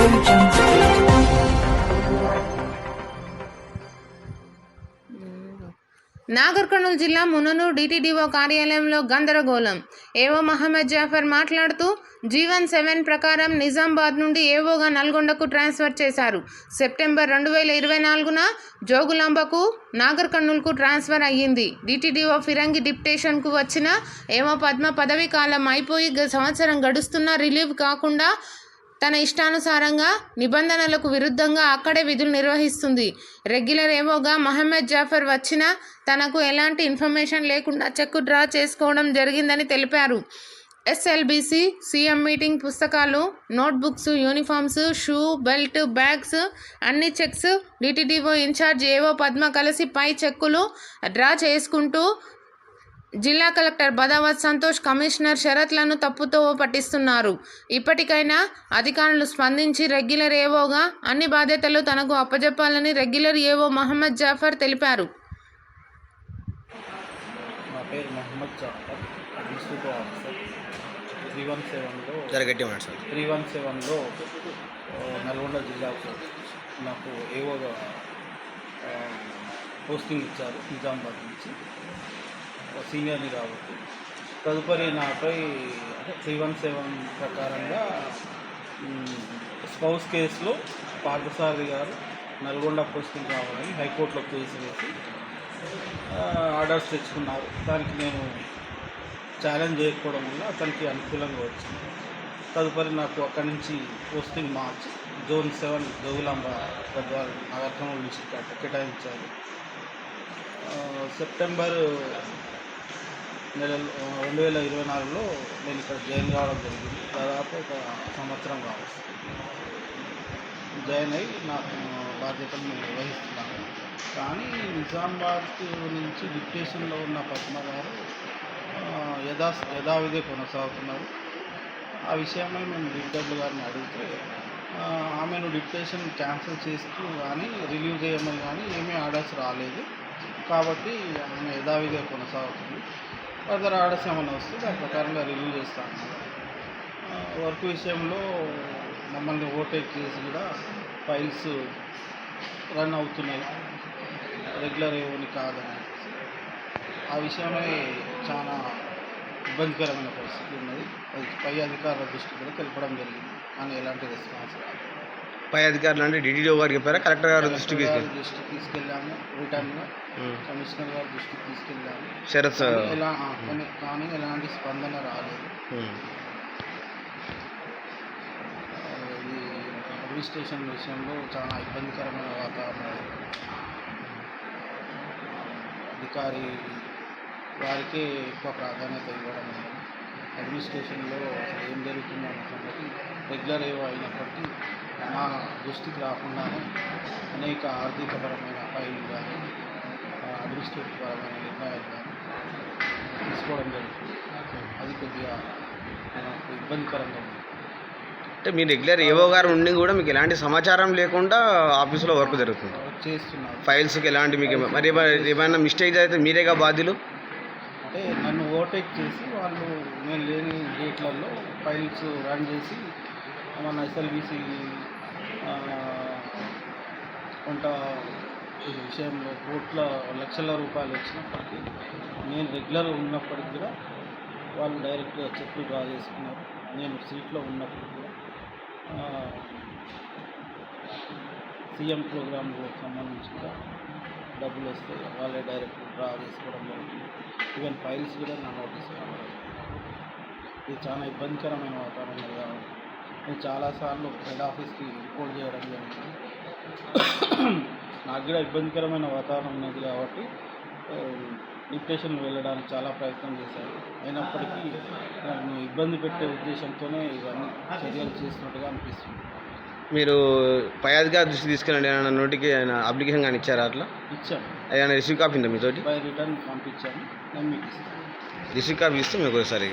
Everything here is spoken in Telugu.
నాగర్కర్నూలు నాగర్ కర్నూలు జిల్లా ముననూరు డిటిడిఓ కార్యాలయంలో గందరగోళం. ఏవో మహమ్మద్ జాఫర్ మాట్లాడుతూ జీవన్ సెవెన్ ప్రకారం నిజామాబాద్ నుండి ఏవోగా నల్గొండకు ట్రాన్స్ఫర్ చేశారు. సెప్టెంబర్ రెండు వేల ఇరవై నాలుగున జోగులాంబకు నాగర్ కర్నూలుకు ట్రాన్స్ఫర్ అయ్యింది. డిటిడిఓ ఫిరంగి డిప్టేషన్కు వచ్చిన ఏవో పద్మ పదవీ కాలం అయిపోయి సంవత్సరం గడుస్తున్నా రిలీవ్ కాకుండా తన ఇష్టానుసారంగా నిబంధనలకు విరుద్ధంగా అక్కడే విధులు నిర్వహిస్తుంది. రెగ్యులర్ ఏవోగా మహమ్మద్ జాఫర్ వచ్చినా తనకు ఎలాంటి ఇన్ఫర్మేషన్ లేకుండా చెక్కు డ్రా చేసుకోవడం జరిగిందని తెలిపారు. ఎస్ఎల్బిసి సీఎం మీటింగ్ పుస్తకాలు notebooks uniforms shoe belt bags అన్ని cheques DTDO incharge AO Padma కలిసి పై చెక్కులు డ్రా చేసుకుంటూ జిల్లా కలెక్టర్ బదావత్ సంతోష్ కమిషనర్ షరత్లను తప్పుతో పట్టిస్తున్నారు. ఇప్పటికైనా అధికారులు స్పందించి రెగ్యులర్ ఏవోగా అన్ని బాధ్యతలు తనకు అప్పజెప్పాలని రెగ్యులర్ ఏవో మహమ్మద్ జాఫర్ తెలిపారు. త్రీ వన్ సెవెన్లో త్రీ వన్ సెవెన్లో నల్గొండ జిల్లాకు నాకు ఏవోగా ఆ, పోస్టింగ్ ఇచ్చారు నిజామాబాద్ నుంచి. సీనియర్ని కాబట్టి. తదుపరి నాపై అంటే త్రీ వన్ సెవెన్ ప్రకారంగా స్పౌస్ కేసులో పార్థసారథి గారు నల్గొండ పోస్టింగ్ కావాలని హైకోర్టులో కేసు వేసి ఆర్డర్స్ తెచ్చుకున్నారు. దానికి నేను ఛాలెంజ్ చేయకపోవడం వల్ల అతనికి అనుకూలంగా వచ్చింది. తదుపరి నాకు అక్కడి నుంచి posting March zone seven Jogulamba Gadwala Nagar నుంచి కేటాయించారు. సెప్టెంబర్ నెల రెండు వేల ఇరవై నాలుగులో నేను ఇక్కడ జాయిన్ కావడం జరిగింది. దాదాపు ఒక సంవత్సరం కావచ్చు. జాయిన్ అయ్యి నా బాధ్యతను బాధ్యతలు నేను నిర్వహిస్తున్నాను. కానీ నిజామాబాద్ నుంచి డిప్టేషన్లో ఉన్న పద్మ గారు యథా యథావిధి కొనసాగుతున్నారు. ఆ విషయమై మేము డిప్యూటీ గారిని అడిగితే ఆమెను డిప్టేషన్ క్యాన్సిల్ చేస్తూ కానీ రిలీవ్ చేయమని కానీ ఏమీ ఆర్డర్స్ రాలేదు. కాబట్టి ఆమె యథావిధిగా కొనసాగుతుంది. ఫర్దర్ ఆర్డర్స్ ఏమైనా వస్తే దాని ప్రకారంగా రివ్యూ చేస్తా వర్క్ విషయంలో మమ్మల్ని ఓవర్టేక్ చేసి కూడా ఫైల్స్ రన్ అవుతున్నాయి. రెగ్యులర్ ఏమని కాదని. ఆ విషయమై చాలా ఇబ్బందికరమైన పరిస్థితి ఉన్నది. అది పై అధికారుల దృష్టి కూడా తెలపడం జరిగింది. కానీ ఎలాంటి రెస్పాన్స్ రాదు పై అధికారులు అంటే డిటిఓ గారికి చెప్పారా? కలెక్టర్ గారి దృష్టికి గారి దృష్టికి తీసుకెళ్ళాము. రిటర్న్గా ఉమ్. కమిషనర్ గారి దృష్టికి తీసుకెళ్ళాము కానీ ఎలా కానీ కానీ ఎలాంటి స్పందన రాలేదు. ఇది అడ్మినిస్ట్రేషన్ విషయంలో చాలా ఇబ్బందికరమైన వాతావరణం. అధికారి వారికే ఎక్కువ ప్రాధాన్యత ఇవ్వడం అడ్మినిస్ట్రేషన్లో అసలు ఏం జరుగుతుందో సంగతి రెగ్యులర్ ఏవో అయినప్పటికీ నా దృష్టికి రాకుండానే అనేక ఆర్థికపరమైన ఫైళ్ళు కానీ అడ్మినిస్ట్రేటివ్ పరమైన నిర్ణయాలు కానీ తీసుకోవడం జరుగుతుంది. అది కొద్దిగా నాకు ఇబ్బందికరంగా ఉంది. అంటే మీ రెగ్యులర్ ఏవో గారు ఉండి కూడా మీకు ఎలాంటి సమాచారం లేకుండా ఆఫీస్లో వర్క్ జరుగుతుంది. చేస్తున్నారు. ఫైల్స్కి ఎలాంటి మీకు మరి ఏమ- ఏమైనా మిస్టేక్ అయితే మీరేగా బాధ్యులు? అంటే నన్ను ఓవర్టేక్ చేసి వాళ్ళు నేను లేని డేట్లలో ఫైల్స్ రన్ చేసి మన ఎస్ఎల్బిసి కొంత ఈ విషయంలో కోట్ల లక్షల రూపాయలు వచ్చినప్పటికీ నేను రెగ్యులర్ ఉన్నప్పటికి కూడా వాళ్ళు డైరెక్ట్గా చెక్లు డ్రా చేసుకున్నారు. నేను సీట్లో ఉన్నప్పుడు కూడా సీఎం ప్రోగ్రాంకు సంబంధించి కూడా డబ్బులు వస్తే వాళ్ళే డైరెక్ట్ డ్రా చేసుకోవడం జరుగుతుంది ఈవెన్ ఫైల్స్ కూడా నా నోటీస్ కావాలి ఇది చాలా ఇబ్బందికరమైన వాతావరణం కాబట్టి నేను చాలాసార్లు హెడ్ ఆఫీస్కి రిపోర్ట్ చేయడం జరిగింది. నాకు కూడా ఇబ్బందికరమైన వాతావరణం ఉన్నది కాబట్టి డిప్రెషన్ వెళ్ళడానికి చాలా ప్రయత్నం చేశాను. అయినప్పటికీ నన్ను ఇబ్బంది పెట్టే ఉద్దేశంతోనే ఇవన్నీ చర్యలు చేసినట్టుగా అనిపిస్తుంది. మీరు పై అధికారి దృష్టికి తీసుకెళ్ళండి ఏమైనా నోటికి ఆయన అప్లికేషన్ కానీ ఇచ్చారా అట్లా? ఇచ్చాను. ఏమైనా రిసీవ్ కాపీ ఉందా మీతోటి బై రిటర్న్ పంపించాను. నేను మీకు ఇస్తాను. రిసీవ్ కాపీ ఇస్తే మీకు ఒకసారి